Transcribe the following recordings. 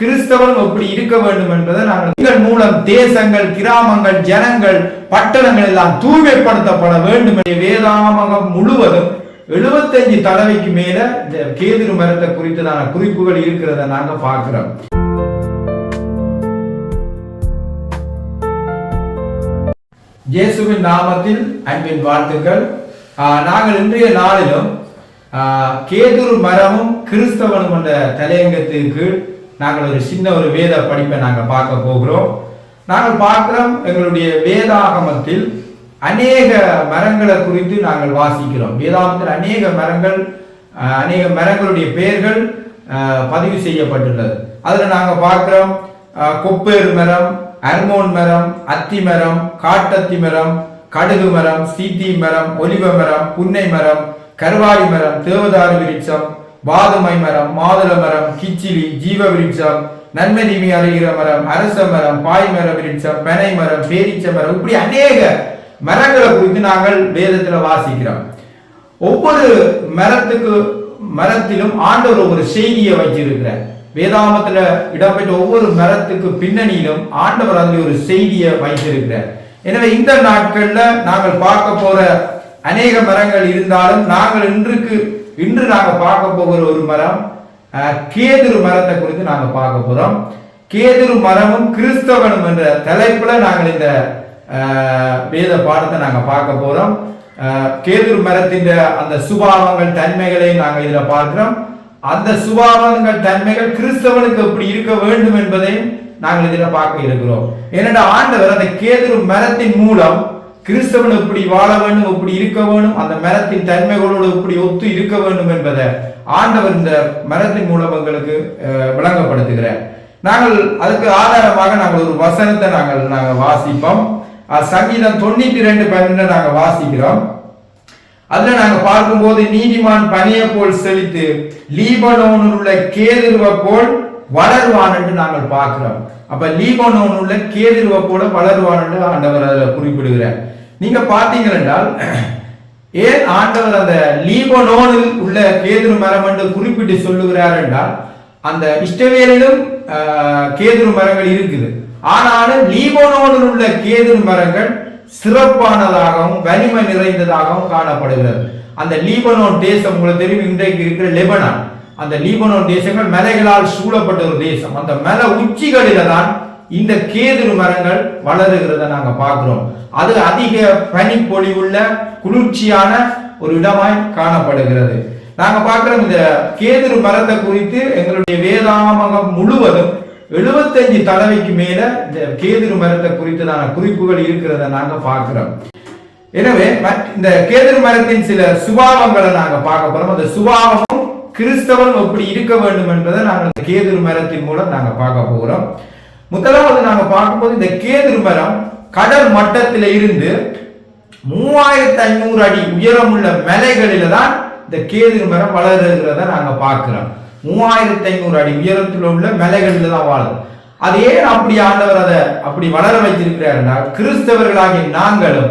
கிறிஸ்தவனும் எப்படி இருக்க வேண்டும் என்பதை நாங்கள் இதன் மூலம் தேசங்கள் கிராமங்கள் ஜனங்கள் பட்டணங்கள் எல்லாம் தூய்மைப்படுத்தப்பட வேண்டும் வேதாமகம் முழுவதும் எழுபத்தஞ்சு தடவைக்கு மேல இந்த கேதுரு மரத்தை குறித்ததான குறிப்புகள் இருக்கிறத நாங்க பார்க்கிறோம். இயேசுவின் நாமத்தில் அன்பின் வாழ்த்துக்கள். ஆஹ், நாங்கள் இன்றைய நாளிலும் ஆஹ், கேதுரு மரமும் கிறிஸ்தவனும் என்ற தலையங்கத்தின் கீழ் நாங்கள் ஒரு சின்ன ஒரு வேத படிப்பை நாங்கள் பார்க்க போகிறோம். நாங்கள் பார்க்கிறோம் எங்களுடைய வேதாகமத்தில் அநேக மரங்களை குறித்து நாங்கள் வாசிக்கிறோம். வேதாகமத்தில் அநேக மரங்கள் அநேக மரங்களுடைய பெயர்கள் பதிவு செய்யப்பட்டுள்ளது. அதில் நாங்கள் பார்க்குறோம் ஆஹ், கொப்பேறு மரம் அர்மோன் மரம் அத்தி மரம் காட்டத்தி மரம் கடுகு மரம் சீத்தி மரம் ஒலிவ மரம் புன்னை மரம் கருவாடி மரம் தேவதாறு விருட்சம் வாதுமை மரம் மாதுள மரம் கிச்சிலி ஜீவ விருட்சம் நன்மை தீமை அறிகிற மரம் அரச மரம் பாய்மர விருட்சம் பெனை மரம் பேரிச்ச மரம் இப்படி அநேக மரங்களை குறித்து நாங்கள் வேதத்துல வாசிக்கிறோம். ஒவ்வொரு மரத்துக்கு மரத்திலும் ஆண்டவர் ஒரு செய்தியை வச்சிருக்கிறார் வேதாமத்துல இடம்பெற்ற ஒவ்வொரு மரத்துக்கு பின்னணியிலும் ஆண்டவர் அதில் ஒரு செய்தியை வைத்திருக்கிறார். எனவே இந்த நாட்கள்ல நாங்கள் பார்க்க போற அநேக மரங்கள் இருந்தாலும் நாங்கள் இன்றுக்கு இன்று நாங்கள் பார்க்க போகிற ஒரு மரம் கேதுரு மரத்தை குறித்து நாங்கள் பார்க்க போகிறோம் கேதுரு மரமும் கிறிஸ்தவனும் என்ற தலைப்பில் நாங்கள் இந்த வேத பாடத்தை நாங்கள் பார்க்க போகிறோம் கேதுரு மரத்தின் அந்த சுபாவங்கள் தன்மைகளை நாங்கள் இதில் பார்க்கிறோம். அந்த சுபாவங்கள் தன்மைகள் கிறிஸ்தவனுக்கு எப்படி இருக்க வேண்டும் என்பதையும் நாங்கள் இதில் பார்க்க இருக்கிறோம். ஏனென்றால் ஆண்டவர் அந்த கேதுரு மரத்தின் மூலம் கிறிஸ்தவன் எப்படி வாழ வேண்டும் எப்படி இருக்க வேண்டும் அந்த மரத்தின் தன்மைகளோடு எப்படி ஒத்து இருக்க வேண்டும் என்பதை ஆண்டவர் இந்த மரத்தின் மூலம் எங்களுக்கு விளங்கப்படுத்துகிறார். நாங்கள் அதுக்கு ஆதாரமாக நாங்கள் ஒரு வசனத்தை நாங்கள் நாங்கள் வாசிப்போம். சங்கீதம் தொண்ணூத்தி ரெண்டு பன்னெண்டு நாங்கள் வாசிக்கிறோம். அதுல நாங்க பார்க்கும்போது நீதிமான் பனியை போல் செழித்து லீபனோனில் உள்ள கேதுருவை போல் வளருவான் என்று நாங்கள் பார்க்கிறோம். அப்ப லீபனோன் உள்ள கேதுருவை போல வளருவான் என்று ஆண்டவர் அதில் குறிப்பிடுகிறார். நீங்க பார்த்தீங்கள் என்றால் ஏன் ஆண்டவர் அந்த லீபனோனில் உள்ள கேதுரு மரம் என்று குறிப்பிட்டு சொல்லுகிறார் என்றால் அந்த இஷ்டவேலிலும் கேதுரு மரங்கள் இருக்குது. ஆனாலும் லீபனோனில் உள்ள கேதுரு மரங்கள் சிறப்பானதாகவும் வலிமை நிறைந்ததாகவும் காணப்படுகிறது. அந்த லீபனோன் தேசம் உங்களுக்கு தெரியும் இன்றைக்கு இருக்கிற லெபனான். அந்த லீபனோன் தேசங்கள் மலைகளால் சூழப்பட்ட ஒரு தேசம். அந்த மலை உச்சிகளில தான் இந்த கேதுரு மரங்கள் வளருகிறத நாங்க பார்க்கிறோம். அது அதிக பனிப்பொழிவுள்ள குளிர்ச்சியான ஒரு இடமாய் காணப்படுகிறது. நாங்க பார்க்கிறோம் இந்த கேதுரு மரத்தை குறித்து எங்களுடைய வேதாமகம் முழுவதும் எழுபத்தஞ்சு தடவைக்கு மேல இந்த கேதுரு மரத்தை குறித்ததான குறிப்புகள் இருக்கிறத நாங்க பார்க்கிறோம். எனவே இந்த கேதுரு மரத்தின் சில சுபாவங்களை நாங்க பார்க்க போறோம். அந்த சுபாவம் கிறிஸ்தவன் எப்படி இருக்க வேண்டும் என்பதை நாங்கள் இந்த கேதுரு மரத்தின் மூலம் நாங்கள் பார்க்க போகிறோம் முதலாவது நாங்கள் பார்க்கும்போது இந்த கேதுரு மரம் கடல் மட்டத்தில் இருந்து மூவாயிரத்தி ஐநூறு அடி உயரமுள்ள மலைகளில தான் இந்த கேதுரு மரம் வளருகிறத நாங்கள் பார்க்கிறோம். மூவாயிரத்தி ஐநூறு அடி உயரத்தில் உள்ள மலைகளில் தான் வாழும் அது ஏன் அப்படி ஆண்டவர் அதை அப்படி வளர வைத்திருக்கிறார்னா கிறிஸ்தவர்களாகிய நாங்களும்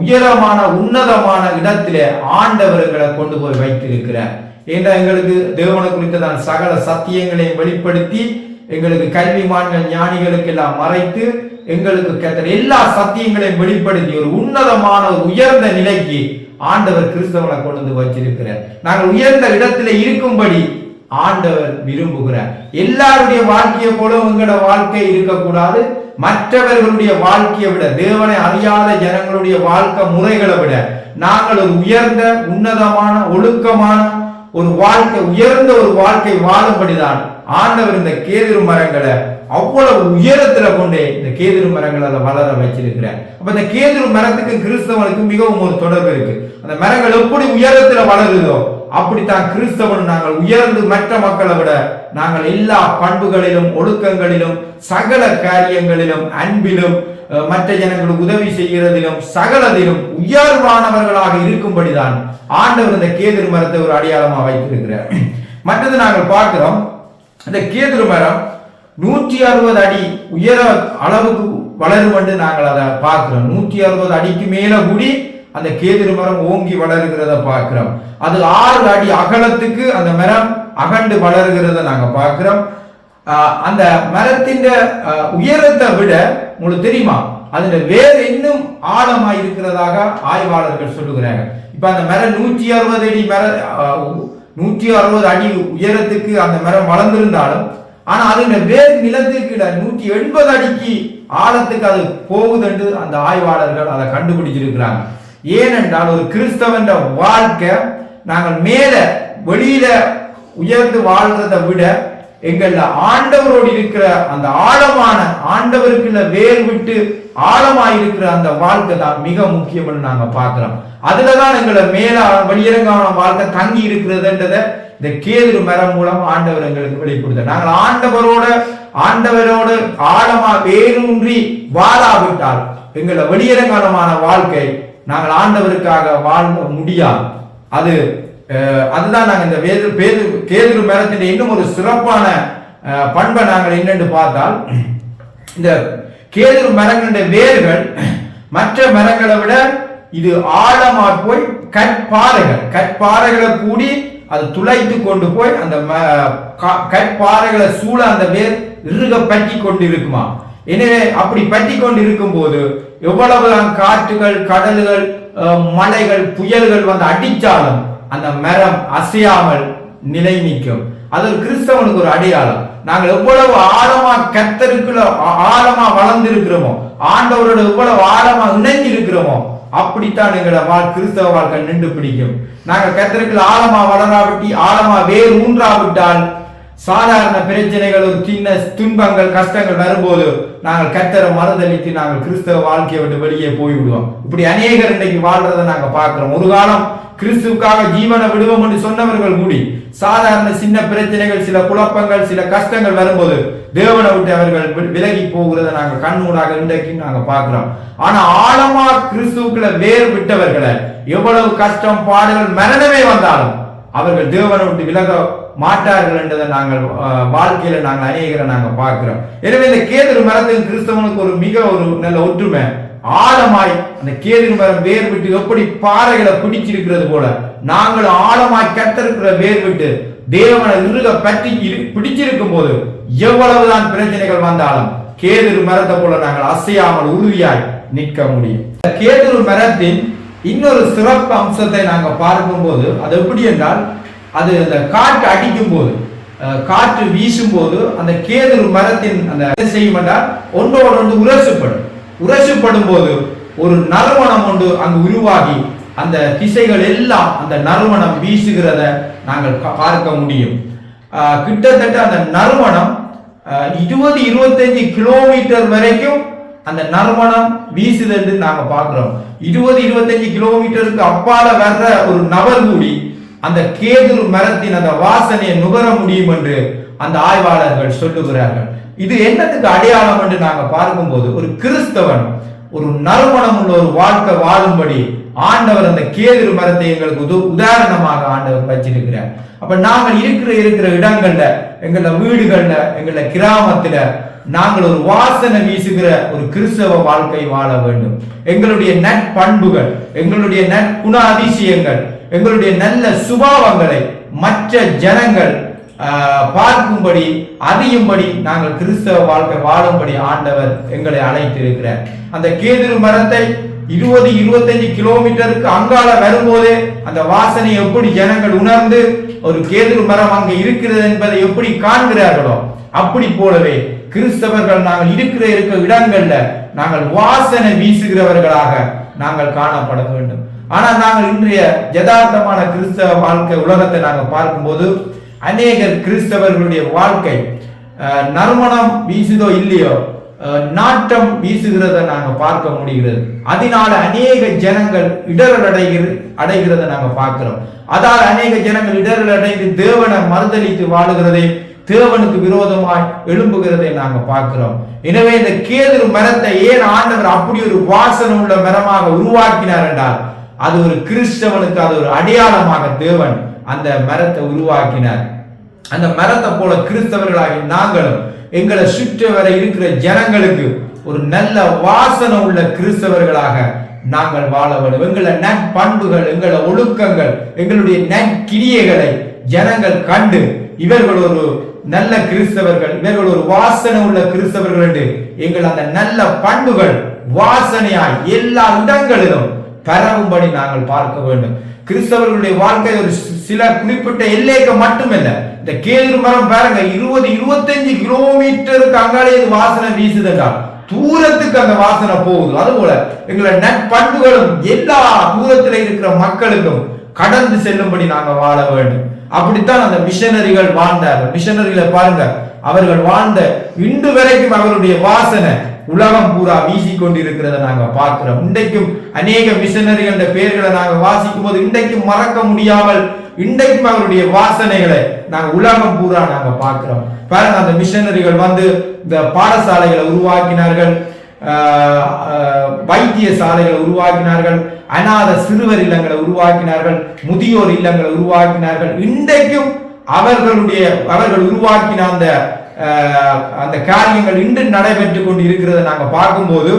உயரமான உன்னதமான இடத்திலே ஆண்டவர்களை கொண்டு போய் வைத்திருக்கிறார். ஏண்டா எங்களுக்கு தேவனை குறித்ததான சகல சத்தியங்களையும் வெளிப்படுத்தி எங்களுக்கு கல்விமான்கள் ஞானிகளுக்கு எல்லாம் மறைத்து எங்களுக்கு கத்தர் எல்லா சத்தியங்களையும் வெளிப்படுத்தி ஒரு உன்னதமான ஒரு உயர்ந்த நிலைக்கு ஆண்டவர் கிறிஸ்தவனை கொண்டு வந்து வச்சிருக்கிறார். நாங்கள் உயர்ந்த இடத்துல இருக்கும்படி ஆண்டவர் விரும்புகிறார். எல்லாருடைய வாழ்க்கையை போல உங்களோட வாழ்க்கை இருக்கக்கூடாது. மற்றவர்களுடைய வாழ்க்கையை விட தேவனை அறியாத ஜனங்களுடைய வாழ்க்கை முறைகளை விட நாங்கள் ஒரு உயர்ந்த உன்னதமான ஒழுக்கமான ஒரு வாழ்க்கை உயர்ந்த ஒரு வாழ்க்கை வாழும்படிதான் ஆண்டவர் இந்த கேதிரு மரங்களை அவ்வளவு உயரத்துல கொண்டே இந்த கேதிரு மரங்களை அதை வளர வச்சிருக்கிறார். அப்ப இந்த கேதிரு மரத்துக்கு கிறிஸ்தவனுக்கு மிகவும் ஒரு தொடர்பு இருக்கு. அந்த மரங்கள் எப்படி உயரத்துல வளருதோ அப்படித்தான் கிறிஸ்தவன் நாங்கள் உயர்ந்து மற்ற மக்களை விட நாங்கள் எல்லா பண்புகளிலும் ஒழுக்கங்களிலும் சகல காரியங்களிலும் அன்பிலும் மற்ற ஜனங்களுக்கு உதவி செய்கிறதிலும் சகலதிலும் உயர்வானவர்களாக இருக்கும்படிதான் ஆண்டவர் இந்த கேதிர் மரத்தை ஒரு அடையாளமாக வைத்திருக்கிறார். மற்றது நாங்கள் பார்க்கிறோம் இந்த கேதுரு மரம் நூற்றி அறுபது அடி உயர அளவுக்கு வளரும் என்று நாங்கள் அதை பார்க்கிறோம். நூற்றி அறுபது அடிக்கு மேலே கூடி அந்த கேதுரு மரம் ஓங்கி வளருகிறத பார்க்கிறோம். அது ஆறு அடி அகலத்துக்கு அந்த மரம் அகண்டு வளருகிறத நாங்கள் பார்க்கிறோம். அந்த மரத்தின் உயரத்தை விட உங்களுக்கு தெரியுமா? அதுல வேறு இன்னும் ஆழமா இருக்கிறதாக ஆய்வாளர்கள் சொல்லுகிறாங்க இப்ப அந்த மரம் நூற்றி அறுபது அடி மர நூற்றி அறுபது அடி உயரத்துக்கு அந்த மரம் வளர்ந்திருந்தாலும் ஆனா அதுல வேறு நிலத்துக்கு நூற்றி எண்பது அடிக்கு ஆழத்துக்கு அது போகுதுன்னு அந்த ஆய்வாளர்கள் அதை கண்டுபிடிச்சிருக்கிறாங்க. ஏனென்றால் ஒரு கிறிஸ்தவன் வாழ்க்கை நாங்கள் மேல வெளியில உயர்ந்து வாழ்றதை விட எங்கள்ல ஆண்டவரோடு இருக்கிற அந்த ஆழமான ஆண்டவருக்குள்ள வேர் விட்டு ஆழமாயிருக்கிற அந்த வாழ்க்கை தான் மிக முக்கியம்னு நாங்க பார்க்கிறோம். அதுலதான் எங்களை மேல வெளியிறங்கான வாழ்க்கை தங்கி இருக்கிறதுன்றத இந்த கேதுரு மரம் மூலம் ஆண்டவர் எங்களுக்கு வெளிப்படுத்த நாங்கள் ஆண்டவரோட ஆண்டவரோடு ஆழமா வேரூன்றி வாழாவிட்டால் எங்களை வெளியிறங்காலமான வாழ்க்கை நாங்கள் ஆண்டவருக்காக வாழ முடியாது. அது அதுதான் நாங்கள் இந்த வேது பேது கேதுரு மரத்தின் இன்னும் ஒரு சிறப்பான பண்பை நாங்கள் என்னென்று பார்த்தால் இந்த கேதுரு மரங்களுடைய வேர்கள் மற்ற மரங்களை விட இது ஆழமா போய் கற்பாறைகள் கற்பாறைகளை கூடி அது துளைத்து கொண்டு போய் அந்த ம- கா- கற்பாறைகளை சூழ அந்த வேர் இறுக பற்றி கொண்டு இருக்குமா எனவே அப்படி பற்றி கொண்டு இருக்கும்போது எவ்வளவு காற்றுகள் கடல்கள் மலைகள் புயல்கள் வந்து அடித்தாலும் அந்த மரம் அசையாமல் நிலை நிற்கும். அது ஒரு கிறிஸ்தவனுக்கு ஒரு அடையாளம். நாங்கள் எவ்வளவு ஆழமா கத்தருக்குள்ள ஆழமா வளர்ந்திருக்கிறோமோ ஆண்டவரோட எவ்வளவு ஆழமா இணைஞ்சு இருக்கிறோமோ அப்படித்தான் எங்களை வாழ் கிறிஸ்தவ வாழ்க்கை நின்று பிடிக்கும். நாங்கள் கத்தருக்குள்ள ஆழமா வளராவிட்டி ஆழமா வேர் ஊன்றாவிட்டால் சாதாரண பிரச்சனைகள் ஒரு சின்ன துன்பங்கள் கஷ்டங்கள் வரும்போது நாங்கள் கத்தரை மறுதளித்து நாங்கள் கிறிஸ்தவ வாழ்க்கையை விட்டு வெளியே போய்விடுவோம். இப்படி அநேகர் இன்னைக்கு வாழ்றதை நாங்கள் பார்க்கிறோம். ஒரு காலம் கிறிஸ்துவுக்காக ஜீவனை விடுவோம் என்று சொன்னவர்கள் கூடி சாதாரண சின்ன பிரச்சனைகள் சில குழப்பங்கள் சில கஷ்டங்கள் வரும்போது தேவனை விட்டு அவர்கள் விலகி போகிறதை நாங்கள் கண்ணூடாக இன்றைக்கு நாங்க பார்க்கிறோம். ஆனா ஆழமா கிறிஸ்துவுக்குள்ள வேர் விட்டவர்களை எவ்வளவு கஷ்டம் பாடுகள் மரணமே வந்தாலும் அவர்கள் தேவனை விட்டு விலக மாட்டார்கள் என்றதை நாங்கள் வாழ்க்கையில நாங்கள் அநேகரை நாங்கள் பார்க்கிறோம். எனவே இந்த கேதர் மரத்தில் கிறிஸ்தவனுக்கு ஒரு மிக ஒரு நல்ல ஒற்றுமை. ஆழமாய் அந்த கேதுரு மரம் வேர் விட்டு எப்படி பாறைகளை பிடிச்சிருக்கிறது போல நாங்கள் ஆழமாய் கத்திருக்கிற வேர் விட்டு தேவனை இருக பற்றி பிடிச்சிருக்கும் போது எவ்வளவுதான் பிரச்சனைகள் வந்தாலும் கேதுரு மரத்தை போல நாங்கள் அசையாமல் உறுதியாய் நிற்க முடியும். இந்த கேதுரு மரத்தின் இன்னொரு சிறப்பு அம்சத்தை நாங்கள் பார்க்கும்போது அது எப்படி என்றால் அது அந்த காற்று அடிக்கும் போது காற்று வீசும் போது அந்த கேதுரு மரத்தின் அந்த செய்யும் என்றால் ஒன்றோடு ஒன்று உரசுப்படும் உரசுப்படும் போது ஒரு நறுமணம் ஒன்று அங்கு உருவாகி அந்த திசைகள் எல்லாம் அந்த நறுமணம் வீசுகிறத நாங்கள் பார்க்க முடியும். கிட்டத்தட்ட அந்த நறுமணம் இருபது இருபத்தஞ்சு கிலோமீட்டர் வரைக்கும் அந்த நறுமணம் வீசுது என்று நாங்க பாக்குறோம் இருபது இருபத்தஞ்சு கிலோமீட்டருக்கு அப்பால வர்ற ஒரு நபர் கூடி அந்த கேதுரு மரத்தின் அந்த வாசனையை நுகர முடியும் என்று அந்த ஆய்வாளர்கள் சொல்லுகிறார்கள். இது என்னத்துக்கு அடையாளம் என்று நாங்கள் பார்க்கும்போது ஒரு கிறிஸ்தவன் ஒரு நறுமணம் உள்ள ஒரு வாழ்க்கை வாழும்படி ஆண்டவர் அந்த கேதுரு மரத்தை எங்களுக்கு உது உதாரணமாக ஆண்டவர் வச்சிருக்கிறார். அப்ப நாங்கள் இருக்கிற இருக்கிற இடங்கள்ல எங்கள வீடுகள்ல எங்கள கிராமத்துல நாங்கள் ஒரு வாசனை வீசுகிற ஒரு கிறிஸ்தவ வாழ்க்கை வாழ வேண்டும். எங்களுடைய நற்பண்புகள் எங்களுடைய நற்குண அதிசயங்கள் எங்களுடைய நல்ல சுபாவங்களை மற்ற ஜனங்கள் பார்க்கும்படி அறியும்படி நாங்கள் கிறிஸ்தவ வாழ்க்கை வாழும்படி ஆண்டவர் எங்களை அழைத்திருக்கிறார். அந்த கேதுரு மரத்தை இருபது இருபத்தஞ்சு கிலோமீட்டருக்கு அங்கால வரும்போதே அந்த வாசனை எப்படி ஜனங்கள் உணர்ந்து ஒரு கேதுரு மரம் அங்கு இருக்கிறது என்பதை எப்படி காண்கிறார்களோ அப்படி போலவே கிறிஸ்தவர்கள் நாங்கள் இருக்கிற இருக்கிற இடங்கள்ல நாங்கள் வாசனை வீசுகிறவர்களாக நாங்கள் காணப்பட வேண்டும். ஆனால் நாங்கள் இன்றைய யதார்த்தமான கிறிஸ்தவ வாழ்க்கை உலகத்தை நாங்கள் பார்க்கும்போது அநேகர் கிறிஸ்தவர்களுடைய வாழ்க்கை நறுமணம் வீசுதோ இல்லையோ நாட்டம் வீசுகிறத நாங்கள் பார்க்க முடிகிறது. அதனால அநேக ஜனங்கள் இடரல் அடைகிற அடைகிறத நாங்கள் பார்க்கிறோம். அதால் அநேக ஜனங்கள் இடரல் அடைந்து தேவனை மறுதளித்து வாழுகிறதை தேவனுக்கு விரோதமாய் எழும்புகிறதை நாங்கள் பார்க்கிறோம். எனவே இந்த கேதுரு மரத்தை ஏன் ஆண்டவர் அப்படி ஒரு வாசனை உள்ள மரமாக உருவாக்கினார் என்றால் அது ஒரு கிறிஸ்தவனுக்கு அது ஒரு அடையாளமாக தேவன் அந்த மரத்தை உருவாக்கினார். அந்த மரத்தை போல கிறிஸ்தவர்களாகி நாங்களும் எங்களை சுற்றி வர இருக்கிற ஜனங்களுக்கு ஒரு நல்ல வாசனை உள்ள கிறிஸ்தவர்களாக நாங்கள் வாழ வேண்டும். எங்களை நற்பண்புகள் எங்களை ஒழுக்கங்கள் எங்களுடைய நற்கிரியைகளை ஜனங்கள் கண்டு இவர்கள் ஒரு நல்ல கிறிஸ்தவர்கள் இவர்கள் ஒரு வாசனை உள்ள கிறிஸ்தவர்கள் என்று எங்கள் அந்த நல்ல பண்புகள் வாசனையாய் எல்லா இடங்களிலும் பரவும்படி நாங்கள் பார்க்க வேண்டும். கிறிஸ்தவர்களுடைய வாழ்க்கை ஒரு சில குறிப்பிட்ட எல்லைக்கு மட்டுமல்ல. இந்த கேது மரம் பாருங்க இருபது இருபத்தஞ்சு கிலோமீட்டருக்கு அங்காலே இது வாசனை வீசுதுங்க. தூரத்துக்கு அந்த வாசனை போகுது. அதுபோல எங்களை நட்பண்புகளும் எல்லா தூரத்தில் இருக்கிற மக்களுக்கும் கடந்து செல்லும்படி நாங்க வாழ வேண்டும். அப்படித்தான் அந்த மிஷனரிகள் வாழ்ந்தார்கள். மிஷனரிகளை பாருங்க அவர்கள் வாழ்ந்த இன்று வரைக்கும் அவருடைய வாசனை உலகம் பூரா வீசிக் கொண்டிருக்கிறத நாங்க பார்க்கிறோம். இன்றைக்கும் அநேக மிஷனரிகள பெயர்களை நாங்க வாசிக்கும் போது இன்றைக்கும் மறக்க முடியாமல் இன்றைக்கும் அவருடைய வாசனைகளை நாங்க உலகம் பூரா நாங்க பார்க்கிறோம். பாருங்க அந்த மிஷனரிகள் வந்து இந்த பாடசாலைகளை உருவாக்கினார்கள். வைத்திய சாலைகளை உருவாக்கினார்கள். அநாத சிறுவர் இல்லங்களை உருவாக்கினார்கள். முதியோர் இல்லங்களை உருவாக்கினார்கள். இன்றைக்கும் அவர்களுடைய அவர்கள் உருவாக்கின அந்த அந்த காரியங்கள் இன்று நடைபெற்று கொண்டு இருக்கிறத நாங்கள் பார்க்கும்போது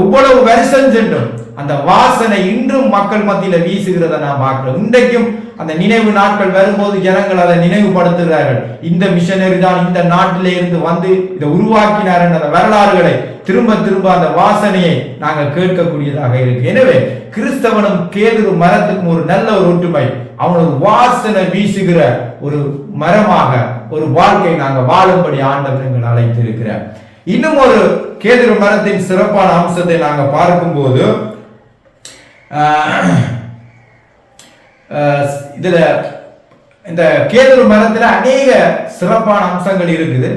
எவ்வளவு வருஷம் சென்றும் அந்த வாசனை இன்றும் மக்கள் மத்தியில் வீசுகிறத நான் பார்க்கிறோம். இன்றைக்கும் அந்த நினைவு நாட்கள் வரும்போது ஜனங்கள் அதை நினைவுபடுத்துகிறார்கள். இந்த மிஷனரி தான் இந்த நாட்டிலே இருந்து வந்து இதை உருவாக்கினார் என்ற அந்த வரலாறுகளை திரும்ப திரும்ப அந்த வாசனையை நாங்கள் கேட்கக்கூடியதாக இருக்கு. எனவே கிறிஸ்தவனும் கேதுரு மரத்துக்கும் ஒரு நல்ல ஒரு ஒற்றுமை. அவன் வாசனை வீசுகிற ஒரு மரமாக ஒரு வாழ்க்கை நாங்கள் வாழும்படி ஆண்டவர் எங்கள் அழைத்திருக்கிறார். இன்னும் ஒரு கேதுரு மரத்தின் சிறப்பான அம்சத்தை நாங்கள் பார்க்கும்போது ஆஹ், ஆஹ், இந்த கேதுரு மரத்தில் அநேக சிறப்பான அம்சங்கள் இருக்குது.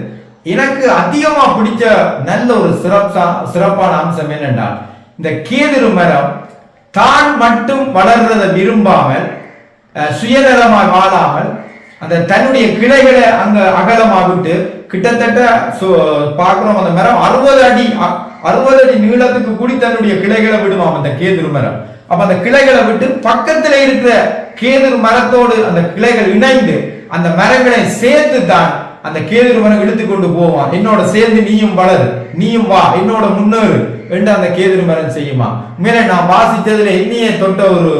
எனக்கு அதிகமா பிடிச்ச நல்ல ஒரு சிறப்பா சிறப்பான அம்சம் என்னென்றால் இந்த கேதுரு மரம் தான் மட்டும் வளர்றதை விரும்பாமல் சுயநலமாக சுயநலமாய் வாழாமல் அந்த தன்னுடைய கிளைகளை அங்க அகலமாகிட்டு கிட்டத்தட்ட பார்க்கிறோம் அந்த மரம் அறுபது அடி அறுபது அடி நீளத்துக்கு கூடி தன்னுடைய கிளைகளை விடுவான் அந்த கேதுரு மரம். அப்ப அந்த கிளைகளை விட்டு பக்கத்துல இருக்கிற கேதுரு மரத்தோடு அந்த கிளைகள் இணைந்து அந்த மரங்களை சேர்த்து தான் அந்த கேதுரு மரம் இழுத்து கொண்டு போவான். என்னோட சேர்ந்து நீயும் வளரு நீயும் வா என்னோட முன்னேறு என்று அந்த கேதுரு மரம் செய்யுமா. மேலே நான் வாசித்ததுல என்னையே தொட்ட ஒரு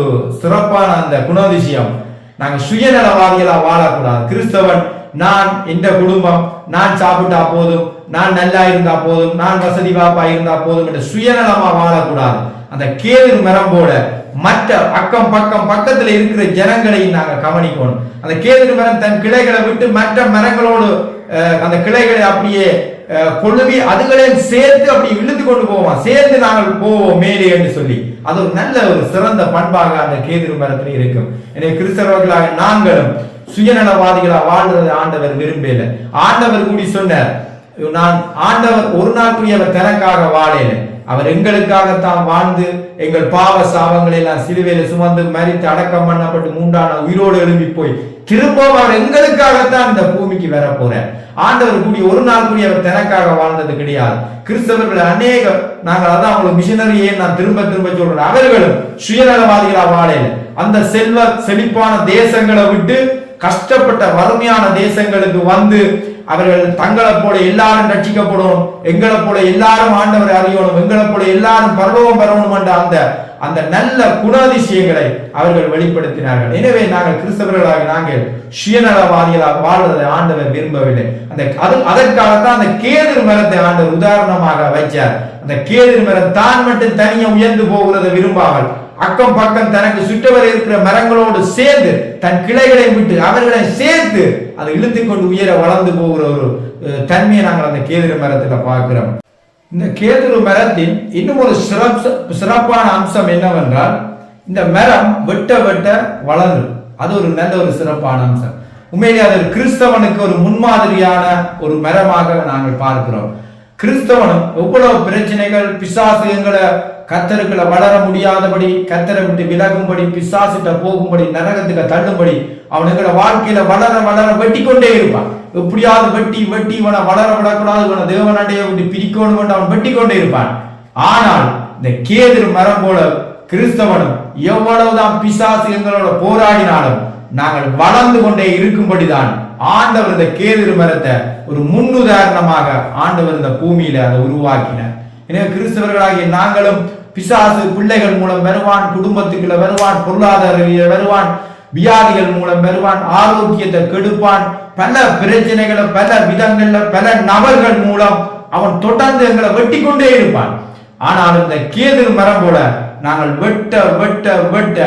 சிறப்பான அந்த குணாதிசயம். நாங்க சுயநலவாதிகளா வாழக்கூடாது. கிறிஸ்தவன் நான் இந்த குடும்பம் நான் சாப்பிட்டா போதும் நான் நல்லா இருந்தா போதும் நான் வசதி வாப்பா இருந்தா போதும் என்று சுயநலமா வாழக்கூடாது. அந்த கேது மரம்போட மற்ற அக்கம் பக்கம் பக்கத்துல இருக்கிற ஜனங்களையும் நாங்கள் கவனிக்கணும். அந்த கேது மரம் தன் கிளைகளை விட்டு மற்ற மரங்களோடு அந்த கிளைகளை அப்படியே அஹ், கொழுவி அதுகளையும் சேர்த்து அப்படி இழுத்து கொண்டு போவோம்? சேர்ந்து நாங்கள் போவோம் மேலே என்று சொல்லி. அது ஒரு நல்ல ஒரு சிறந்த பண்பாக அந்த கேதிரு மரத்தில் இருக்கும். எனவே கிறிஸ்தவர்களாக நாங்களும் சுயநலவாதிகளா வாழ்றதை ஆண்டவர் விரும்பல ஆண்டவர் கூடி சொன்னார் நான் ஆண்டவர் ஒரு நாட்குரியவர் தனக்காக வாழல அவர் எங்களுக்காகத்தான் வாழ்ந்து எங்கள் பாவ சாபங்களை எல்லாம் சிலுவையில சுமந்து மறித்து அடக்கம் பண்ணப்பட்டு மூன்றான உயிரோடு எழும்பி போய் திரும்பவும் அவர் எங்களுக்காகத்தான் இந்த பூமிக்கு வர போறார் ஆண்டவர் கூடி ஒரு நாள் கூடி அவர் தனக்காக வாழ்ந்தது கிடையாது. கிறிஸ்தவர்கள் அநேக நாங்கள் அதான் அவங்களுக்கு மிஷினரியே நான் திரும்ப திரும்ப சொல்றேன். அவர்களும் சுயநலவாதிகளா வாழையில அந்த செல்வ செழிப்பான தேசங்களை விட்டு கஷ்டப்பட்ட வறுமையான தேசங்களுக்கு வந்து அவர்கள் தங்களை போல எல்லாரும் ரட்சிக்கப்படும் எங்களை போல எல்லாரும் ஆண்டவரை அறியணும் எங்களை போல எல்லாரும் பரலோகம் பெறணும் என்ற அந்த அந்த நல்ல குணாதிசயங்களை அவர்கள் வெளிப்படுத்தினார்கள். எனவே நாங்கள் கிறிஸ்தவர்களாக நாங்கள் சுயநலவாதிகளாக வாழ்வதை ஆண்டவர் விரும்பவில்லை. அந்த அது அதற்காகத்தான் அந்த கேதிர் மரத்தை ஆண்டவர் உதாரணமாக வைச்சார். அந்த கேதிர் மரம் தான் மட்டும் தனியாக உயர்ந்து போகிறதை விரும்பாமல் அக்கம் பக்கம் தனக்கு சுற்றவரை இருக்கிற மரங்களோடு சேர்ந்து தன் கிளைகளை விட்டு அவர்களை சேர்த்து அதை இழுத்து கொண்டு உயர வளர்ந்து போகிற ஒரு தன்மையை நாங்கள் அந்த கேதுரு மரத்தில் பார்க்கிறோம். இந்த கேதுரு மரத்தின் இன்னும் ஒரு சிறப்பு சிறப்பான அம்சம் என்னவென்றால் இந்த மரம் வெட்ட வெட்ட வளரும். அது ஒரு நல்ல ஒரு சிறப்பான அம்சம். உண்மையிலே அது கிறிஸ்தவனுக்கு ஒரு முன்மாதிரியான ஒரு மரமாக நாங்கள் பார்க்கிறோம். கிறிஸ்தவனும் எவ்வளவு பிரச்சனைகள் பிசாசுகளை கத்தருக்குள்ள வளர முடியாதபடி கத்தரை விட்டு விலகும்படி பிசாசிட்ட போகும்படி நரகத்துக்கு தள்ளும்படி அவனுங்கள வாழ்க்கையில வளர வளர வெட்டி கொண்டே இருப்பான். எப்படியாவது வெட்டி வெட்டி இவனை வளர விடக்கூடாது இவனை தேவனடைய விட்டு பிரிக்கணும் என்று அவன் வெட்டி கொண்டே இருப்பான். ஆனால் இந்த கேதிர் மரம் போல கிறிஸ்தவனும் எவ்வளவுதான் பிசாசு எங்களோட போராடினாலும் நாங்கள் வளர்ந்து கொண்டே இருக்கும்படிதான் ஆண்டவர் இந்த கேதிர் மரத்தை ஒரு முன்னுதாரணமாக ஆண்டவர் இந்த பூமியில அதை உருவாக்கினார். எனவே கிறிஸ்தவர்களாகிய நாங்களும் பிசாசு பிள்ளைகள் மூலம் வருவான் குடும்பத்துக்குள்ள வருவான் பொருளாதார வருவான் வியாதிகள் மூலம் வருவான் ஆரோக்கியத்தை கெடுப்பான். பல பிரச்சனைகளை பல விதங்கள்ல பல நபர்கள் மூலம் அவன் தொடர்ந்து எங்களை வெட்டி கொண்டே இருப்பான். ஆனால் இந்த கேது மரம் போல நாங்கள் வெட்ட வெட்ட வெட்ட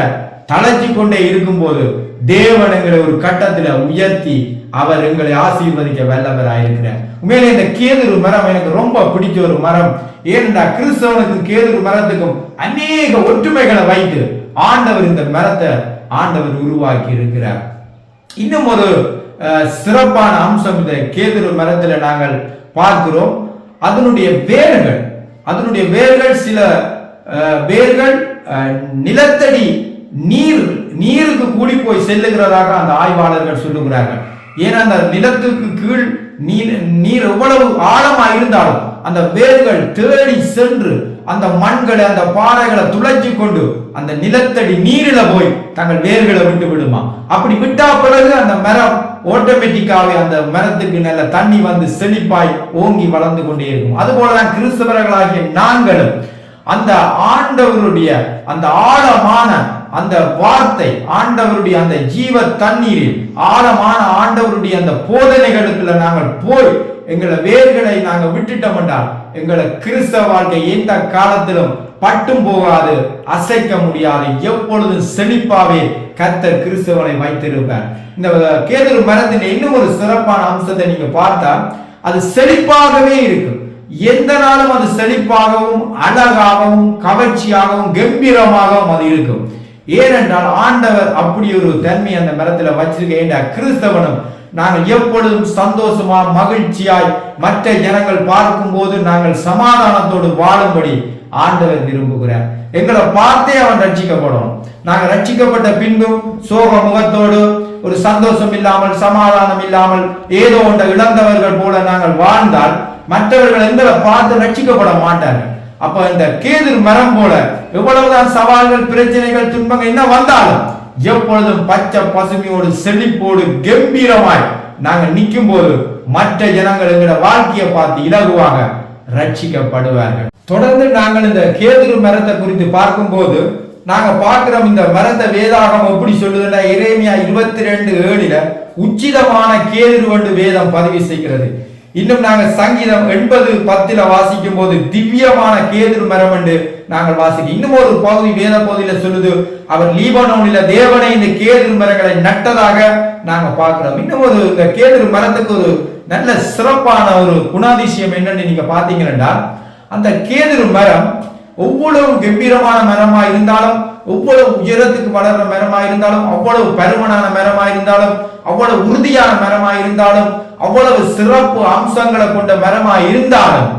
தளர்ச்சி கொண்டே இருக்கும்போது தேவன் எங்களை ஒரு கட்டத்துல உயர்த்தி அவர் எங்களை ஆசீர்வதிக்க வல்லவராயிருக்கிறார் உண்மையிலே இந்த கேதுரு மரம் எனக்கு ரொம்ப பிடிச்ச ஒரு மரம். ஏனென்றா கிறிஸ்தவனுக்கும் கேதுரு மரத்துக்கும் அநேக ஒற்றுமைகளை வைத்து ஆண்டவர் இந்த மரத்தை ஆண்டவர் உருவாக்கி இருக்கிறார். இன்னும் ஒரு அஹ், சிறப்பான அம்சம் இந்த கேதுரு மரத்துல நாங்கள் பார்க்கிறோம். அதனுடைய வேர்கள் அதனுடைய வேர்கள் சில அஹ், வேர்கள் அஹ், நிலத்தடி நீர் நிலத்துக்கு கூடி போய் செல்லுகிறதாக அந்த ஆய்வாளர்கள் சொல்லுகிறார்கள். ஏன்னா அந்த நிலத்துக்கு கீழ் நீர் நீர் எவ்வளவு ஆழமா இருந்தாலும் அந்த வேர்கள் தேடி சென்று அந்த மண்களை அந்த பாறைகளை துளைச்சி கொண்டு அந்த நிலத்தடி நீரில போய் தங்கள் வேர்களை விட்டு விடுமா? அப்படி விட்டா பிறகு அந்த மரம் ஆட்டோமேட்டிக்காவே அந்த மரத்துக்கு நல்ல தண்ணி வந்து செழிப்பாய் ஓங்கி வளர்ந்து கொண்டே இருக்கும். அது போலதான் கிறிஸ்தவர்களாகிய நாங்களும் அந்த ஆண்டவருடைய அந்த ஆழமான அந்த வார்த்தை ஆண்டவருடைய அந்த ஜீவ தண்ணீரில் ஆழமான ஆண்டவருடைய அந்த போதனைகளுக்குள்ள நாங்கள் போய் எங்களை வேர்களை நாங்கள் விட்டுட்டோம் என்றால் எங்களை கிறிஸ்தவ வாழ்க்கை எந்த காலத்திலும் பட்டும் போகாது அசைக்க முடியாது எப்பொழுதும் செழிப்பாவே கர்த்தர் கிறிஸ்தவனை வைத்திருப்பார். இந்த கேதுரு மரத்தின் இன்னும் ஒரு சிறப்பான அம்சத்தை நீங்க பார்த்தா அது செழிப்பாகவே இருக்கும். எந்த நாளும் அது செழிப்பாகவும் அழகாகவும் கவர்ச்சியாகவும் கம்பீரமாகவும் அது இருக்கும். ஏனென்றால் ஆண்டவர் அப்படி ஒரு தன்மை அந்த மரத்துல வச்சிருக்க கிறிஸ்தவனும். நாங்கள் எப்பொழுதும் சந்தோஷமா மகிழ்ச்சியாய் மற்ற ஜனங்கள் பார்க்கும்போது நாங்கள் சமாதானத்தோடு வாழும்படி ஆண்டவர் விரும்புகிறார். எங்களை பார்த்தே அவன் ரட்சிக்கப்படும். நாங்கள் ரட்சிக்கப்பட்ட பின்பும் சோக முகத்தோடு ஒரு சந்தோஷம் இல்லாமல் சமாதானம் இல்லாமல் ஏதோ ஒன்றை இழந்தவர்கள் போல நாங்கள் வாழ்ந்தால் மற்றவர்கள் எங்களை பார்த்து ரட்சிக்கப்பட மாட்டார்கள். அப்ப இந்த கேதிர் மரம் போல எவ்வளவுதான் சவால்கள் பிரச்சனைகள் துன்பங்கள் என்ன வந்தாலும் எப்பொழுதும் பச்சை பசுமையோடு செழிப்போடு கம்பீரமாய் நாங்கள் நிற்கும் போது மற்ற ஜனங்கள் எங்களோட வாழ்க்கையை பார்த்து இலகுவாக ரட்சிக்கப்படுவார்கள். தொடர்ந்து நாங்கள் இந்த கேதுரு மரத்தை குறித்து பார்க்கும்போது நாங்க பார்க்கிறோம் இந்த மரத்தை வேதாகம் எப்படி சொல்லுதுன்னா இறைமையா இருபத்தி ரெண்டு ஏழில உச்சிதமான கேதுரு என்று வேதம் பதிவு செய்கிறது. இன்னும் நாங்கள் சங்கீதம் எண்பது பத்துல வாசிக்கும் போது திவ்யமான கேதுரு மரம் என்று நாங்கள் வாசிக்கிறோம் இன்னும் ஒரு பகுதி வேத பகுதியில சொல்லுது அவர் லீபனோனில தேவனை இந்த கேதுரு மரங்களை நட்டதாக நாங்க பார்க்கிறோம். இன்னும் ஒரு இந்த கேதுரு மரத்துக்கு ஒரு நல்ல சிறப்பான ஒரு குணாதிசயம் என்னன்னு நீங்க பாத்தீங்கன்னா அந்த கேதுரு மரம் எவ்வளவு கம்பீரமான மரமா இருந்தாலும் ஒவ்வொரு உயரத்துக்கு வளர்ற மரமா இருந்தாலும் அவ்வளவு பருமனான மரமா இருந்தாலும் அவ்வளவு உறுதியான மரமா இருந்தாலும் அவ்வளவு சிறப்பு அம்சங்களை கொண்ட மரமா இருந்தாலும்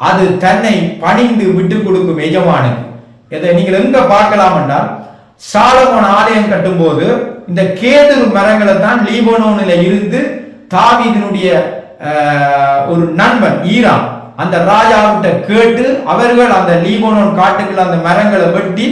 அது தன்னை பணிந்து விட்டு கொடுக்கும் எஜமானுக்கு. இதை நீங்கள் எங்க பார்க்கலாம் என்றால் சாலமோன் ஆலயம் கட்டும்போது இந்த கேதுரு மரங்களை தான் லீபனோனில் இருந்து தாவீதினுடைய ஒரு நண்பன் ஈரான் அந்த ராஜாவிட்ட கேட்டு அவர்கள் அந்த லீபனோன் காட்டுக்குள்ள அந்த மரங்களை வெட்டி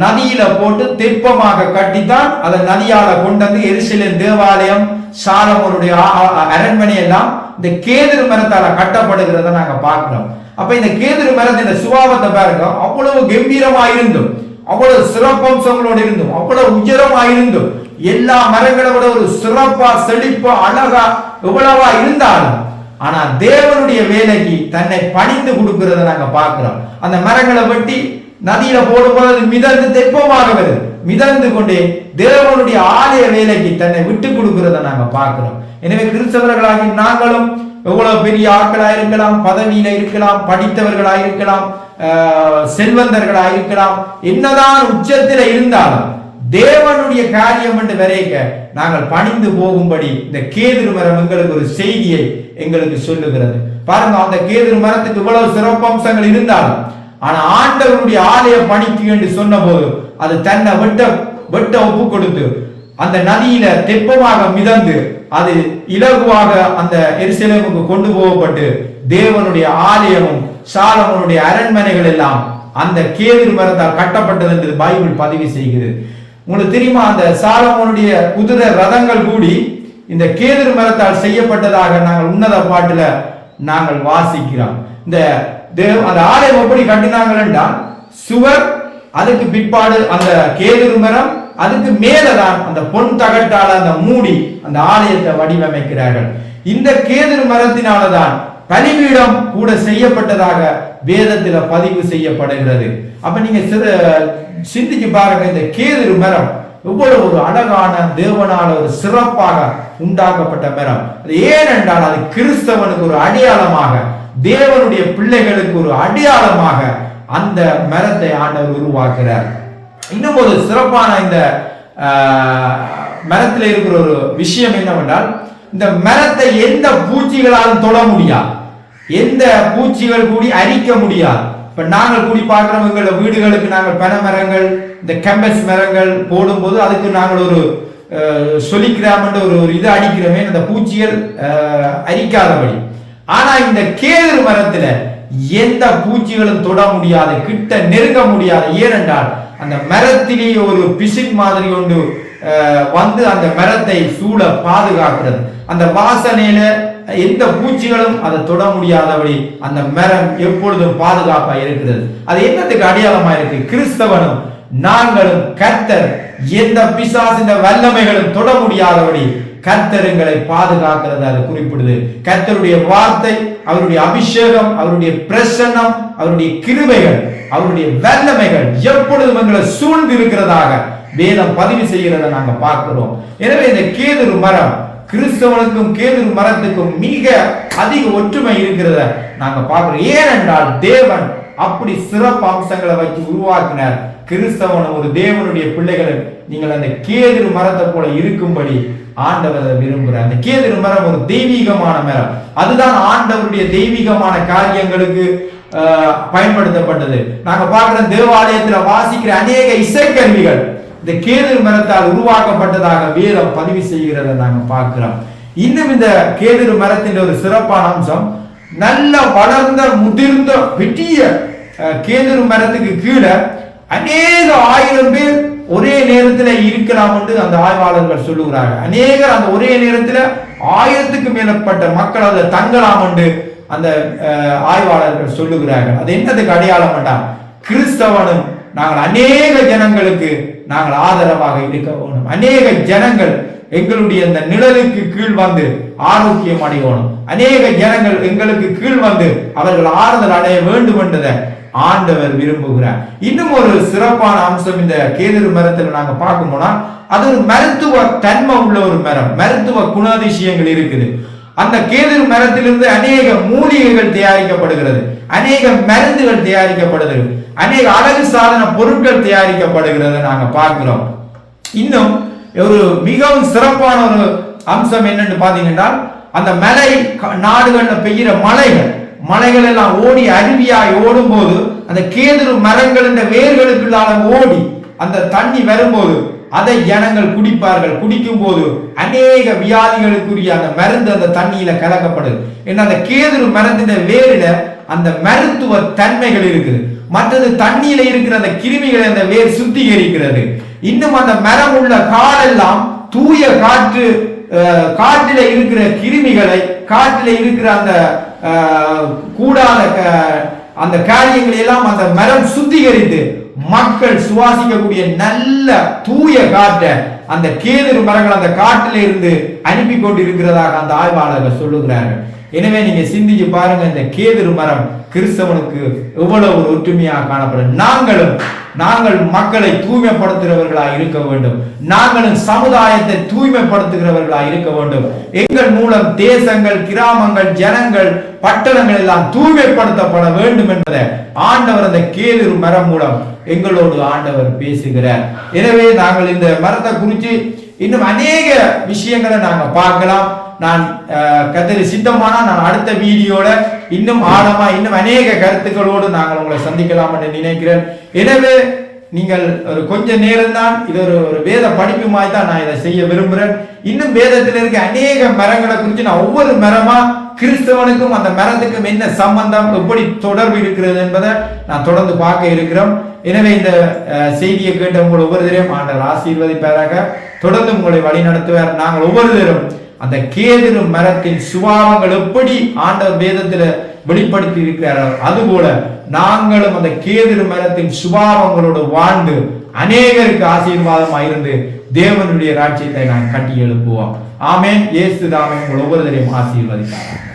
நதியில போட்டு தெப்பமாக கட்டித்தான் அதை நதியால கொண்டு வந்து எரிசிலின் தேவாலயம் சாலமோனுடைய ஆ- அரண்மனை எல்லாம் இந்த கேதுரு மரத்தால கட்டப்படுகிறத நாங்க பார்க்கிறோம். அப்ப இந்த கேதுரு மரத்தின் சுபாவத்தை பாருங்க அவ்வளவு கம்பீரமா இருந்தும் அவ்வளவு சிறப்பம்சங்களோடு இருந்தும் அவ்வளவு உயரமா இருந்தும் எல்லா மரங்களை விட ஒரு சிறப்பா செழிப்பா அழகா எவ்வளவா இருந்தாலும் ஆனா தேவனுடைய வேலைக்கு தன்னை பணிந்து கொடுக்கிறத நாங்க பார்க்கிறோம். அந்த மரங்களை வெட்டி நதியில போடும்போது மிதந்து தெப்பமாக வருது மிதந்து கொண்டே தேவனுடைய ஆலய வேலைக்கு தன்னை விட்டு கொடுக்கிறத நாங்க பார்க்கிறோம். எனவே கிறிஸ்தவர்களாகி நாங்களும் எவ்வளவு பெரிய ஆட்களா இருக்கலாம் பதவியில இருக்கலாம் படித்தவர்களா இருக்கலாம் செல்வந்தர்களா இருக்கலாம் என்னதான் உச்சத்தில இருந்தாலும் தேவனுடைய காரியம் என்று வரைக்க நாங்கள் பணிந்து போகும்படி இந்த கேதுரு மரம் எங்களுக்கு ஒரு செய்தியை எங்களுக்கு சொல்லுகிறது. பாருங்க அந்த கேதுரு மரத்துக்கு இவ்வளவு சிறப்பம்சங்கள் இருந்தாலும் ஆனா ஆண்டவருடைய ஆலய பணிக்கு என்று சொன்னபோது அது தன்னை வெட்ட வெட்ட ஒப்பு கொடுத்து அந்த நதியில தெப்பமாக மிதந்து அது இலகுவாக அந்த எருசலேமுக்கு கொண்டு போகப்பட்டு தேவனுடைய ஆலயமும் சாலமனுடைய அரண்மனைகள் எல்லாம் அந்த கேவிர் மரத்தால் கட்டப்பட்டது என்று பைபிள் பதிவு செய்கிறது. உங்களுக்கு தெரியுமா? அந்த சாலமோனுடைய குதிரை ரதங்கள் கூடி இந்த கேதிர் மரத்தால் செய்யப்பட்டதாக நாங்கள் உன்னத பாட்டுல நாங்கள் வாசிக்கிறோம். இந்த தேவ அந்த ஆலயம் எப்படி கட்டினாங்கள் என்றால் சுவர் அதுக்கு பிற்பாடு அந்த கேதுரு மரம் அதுக்கு மேலதான் அந்த பொன் தகட்டால அந்த மூடி அந்த ஆலயத்தை வடிவமைக்கிறார்கள். இந்த கேதுரு மரத்தினாலதான் பலிபீடம் கூட செய்யப்பட்டதாக வேதத்துல பதிவு செய்யப்படுகிறது. அப்ப நீங்க சிந்திச்சு பாருங்க இந்த கேதுரு மரம் எவ்வளவு ஒரு அழகான தேவனால ஒரு சிறப்பாக உண்டாக்கப்பட்ட மரம். அது ஏனென்றால் அது கிறிஸ்தவனுக்கு ஒரு அடையாளமாக தேவனுடைய பிள்ளைகளுக்கு ஒரு அடையாளமாக அந்த மரத்தை ஆண்டவர் உருவாக்குறார். இன்னும் ஒரு சிறப்பான இந்த மரத்தில் இருக்கிற ஒரு விஷயம் என்னவென்றால் இந்த மரத்தை எந்த பூச்சிகளாலும் தொட முடியாது. எந்த பூச்சிகள் கூடி அரிக்க முடியாது. இப்ப நாங்கள் கூடி பார்க்கிறோம் எங்களோட வீடுகளுக்கு நாங்கள் பனை மரங்கள் இந்த கம்பஸ் மரங்கள் போடும்போது அதுக்கு நாங்கள் ஒரு சொல்லிக்கிறாம் ஒரு ஒரு இது அடிக்கிறோமே அந்த பூச்சிகள் அரிக்காதபடி. ஆனா இந்த கேது மரத்துல எந்த பூச்சிகளும் தொட முடியாது கிட்ட நெருங்க முடியாது. ஏனென்றால் அந்த மரத்திலேயே ஒரு பிசின் மாதிரி ஒன்று வந்து அந்த மரத்தை சூழ பாதுகாக்கிறது. அந்த வாசனையில எந்த பூச்சிகளும் அதை தொட முடியாதபடி அந்த மரம் எப்பொழுதும் பாதுகாப்பா இருக்கிறது. அது என்னத்துக்கு அடையாளமா இருக்கு? கிறிஸ்தவனும் நாங்களும் கர்த்தர் எந்த பிசாசின் வல்லமைகளும் தொட முடியாதபடி கர்த்தர் பாதுகாக்கிறது அது குறிப்பிடுது. கர்த்தருடைய வார்த்தை அவருடைய அபிஷேகம் அவருடைய பிரசன்னம் அவருடைய கிருமைகள் அவருடைய வல்லமைகள் எப்பொழுதும் எங்களை சூழ்ந்து இருக்கிறதாக வேதம் பதிவு செய்கிறத நாங்க பார்க்கிறோம். எனவே இந்த கேதுரு மரம் கிறிஸ்தவனுக்கும் கேதுரு மரத்துக்கும் மிக அதிக ஒற்றுமை இருக்கிறத நாங்க பார்க்கிறோம். ஏனென்றால் தேவன் அப்படி சிறப்பு அம்சங்களை வச்சு உருவாக்கினார். கிறிஸ்தவனும் ஒரு தேவனுடைய பிள்ளைகளும் நீங்கள் அந்த கேதுரு மரத்தை போல இருக்கும்படி ஆண்டவர் விரும்புற அந்த கேதுரு மரம் ஒரு தெய்வீகமான மரம். அதுதான் ஆண்டவருடைய தெய்வீகமான காரியங்களுக்கு பயன்படுத்தப்பட்டது. நாங்க பார்க்கிற தேவாலயத்துல வாசிக்கிற அநேக இசைக்கருவிகள் இந்த கேதுரு மரத்தால் உருவாக்கப்பட்டதாக வேதம் பதிவு செய்கிறத நாங்க பார்க்கிறோம். இன்னும் இந்த கேதுரு மரத்தின் ஒரு சிறப்பான அம்சம் நல்ல வளர்ந்த முதிர்ந்த பெரிய கேதுரு மரத்துக்கு கீழே அநேக ஆயிரம் பேர் ஒரே நேரத்தில் இருக்கலாம் என்று அந்த ஆய்வாளர்கள் சொல்லுகிறார்கள் அநேகர் அந்த ஒரே நேரத்தில் ஆயிரத்துக்கு மேற்பட்ட மக்கள் அதில் தங்கலாம் என்று அந்த ஆய்வாளர்கள் சொல்லுகிறார்கள். அது என்னதுக்கு அடையாளம் வேண்டாம் கிறிஸ்தவனும் நாங்கள் அநேக ஜனங்களுக்கு நாங்கள் ஆதரவாக இருக்க வேணும் அநேக ஜனங்கள் எங்களுடைய இந்த நிழலுக்கு கீழ் வந்து ஆரோக்கியம் அடையணும். அநேக ஜனங்கள் எங்களுக்கு கீழ் வந்து அவர்கள் ஆறுதல் அடைய வேண்டும் என்றதை ஆண்டவர் விரும்புகிறார். இன்னும் ஒரு சிறப்பான அம்சம் இந்த கேதுரு மரத்தில் நாங்க பார்க்கணும்னா அது ஒரு மருத்துவ தன்மை உள்ள ஒரு மரம். மருத்துவ குணாதிசயங்கள் இருக்குது. அந்த கேதுரு மரத்திலிருந்து அநேக மூலிகைகள் தயாரிக்கப்படுகிறது. அநேக மருந்துகள் தயாரிக்கப்படுகிறது. அநேக அழகு சாதன பொருட்கள் தயாரிக்கப்படுகிறது நாங்க பார்க்கிறோம். இன்னும் ஒரு மிகவும் சிறப்பான ஒரு அம்சம் என்னன்னு பாத்தீங்கன்னா அந்த மலை க- நாடுகள்ல பெய்கிற மலைகள். மலைகள் எல்லாம் ஓடி அருவியாய் ஓடும் போது அந்த கேதுரு மரங்கள் இந்த வேர்களுக்குள்ளால ஓடி அந்த தண்ணி வரும்போது அதை ஜனங்கள் குடிப்பார்கள். குடிக்கும் போது அநேக வியாதிகளுக்குரிய அந்த மருந்து அந்த தண்ணியில கலக்கப்படுது. ஏன்னா அந்த கேதுரு மரத்தின் வேரில அந்த மருத்துவ தன்மைகள் இருக்குது. மற்றது தண்ணியில இருக்கிற அந்த கிருமிகளை அந்த வேர் சுத்திகரிக்கிறது. இன்னும் அந்த மரம் உள்ள காலெல்லாம் தூய காற்று காற்றில இருக்கிற கிருமிகளை காற்றில இருக்கிற அந்த கூடாத க- அந்த காரியங்களை எல்லாம் அந்த மரம் சுத்திகரித்து மக்கள் சுவாசிக்கக்கூடிய நல்ல தூய காற்றை அந்த கேதுரு மரங்கள் அந்த காட்டில இருந்து அனுப்பி கொண்டிருக்கிறதாக அந்த ஆய்வாளர்கள் சொல்லுகிறார்கள். எனவே நீங்க சிந்திச்சு பாருங்க இந்த கேதுரு மரம் கிறிஸ்தவனுக்கு எவ்வளவு ஒரு ஒற்றுமையாக காணப்படும்? நாங்களும் நாங்கள் மக்களை தூய்மைப்படுத்துகிறவர்களாக இருக்க வேண்டும். நாங்களும் சமுதாயத்தை தூய்மைப்படுத்துகிறவர்களாக இருக்க வேண்டும். எங்கள் மூலம் தேசங்கள் கிராமங்கள் ஜனங்கள் பட்டணங்கள் எல்லாம் தூய்மைப்படுத்தப்பட வேண்டும் என்பதை ஆண்டவர் அந்த கேதுரு மரம் மூலம் எங்களோடு ஆண்டவர் பேசுகிறார். எனவே நாங்கள் இந்த மரத்தை குறித்து இன்னும் அநேக விஷயங்களை நாங்க பார்க்கலாம். நான் கத்திரி சித்தமானால் சித்தமானா நான் அடுத்த வீடியோல இன்னும் ஆழமா இன்னும் அநேக கருத்துக்களோடு நாங்கள் உங்களை சந்திக்கலாம் என்று நினைக்கிறேன். எனவே நீங்கள் ஒரு கொஞ்ச நேரம் தான் இது ஒரு ஒரு வேத படிப்புமாய் தான் நான் இதை செய்ய விரும்புகிறேன் இன்னும் வேதத்தில் இருக்க அநேக மரங்களை குறித்து நான் ஒவ்வொரு மரமா கிறிஸ்தவனுக்கும் அந்த மரத்துக்கும் என்ன சம்பந்தம் எப்படி தொடர்பு இருக்கிறது என்பதை நான் தொடர்ந்து பார்க்க இருக்கிறோம். எனவே இந்த செய்தியை கேட்ட உங்கள் ஒவ்வொருத்தரையும் ஆண்டவர் ஆசீர்வதிப்பாராக. தொடர்ந்து உங்களை வழி நடத்துவார் நாங்கள் ஒவ்வொருத்தரும் அந்த கேதுரு மரத்தின் சுபாவங்கள் எப்படி ஆண்டவர் வேதத்துல வெளிப்படுத்தி இருக்கிறாரோ அதுபோல நாங்களும் அந்த கேதுரு மரத்தின் சுபாவங்களோடு வாழ்ந்து அநேகருக்கு ஆசீர்வாதமாக இருந்து தேவனுடைய ராட்சியத்தை நான் கட்டி எழுப்புவோம். ஆமே இயேசு தாமே உங்கள் ஒவ்வொருவரையும் ஆசீர்வதிக்கிறார்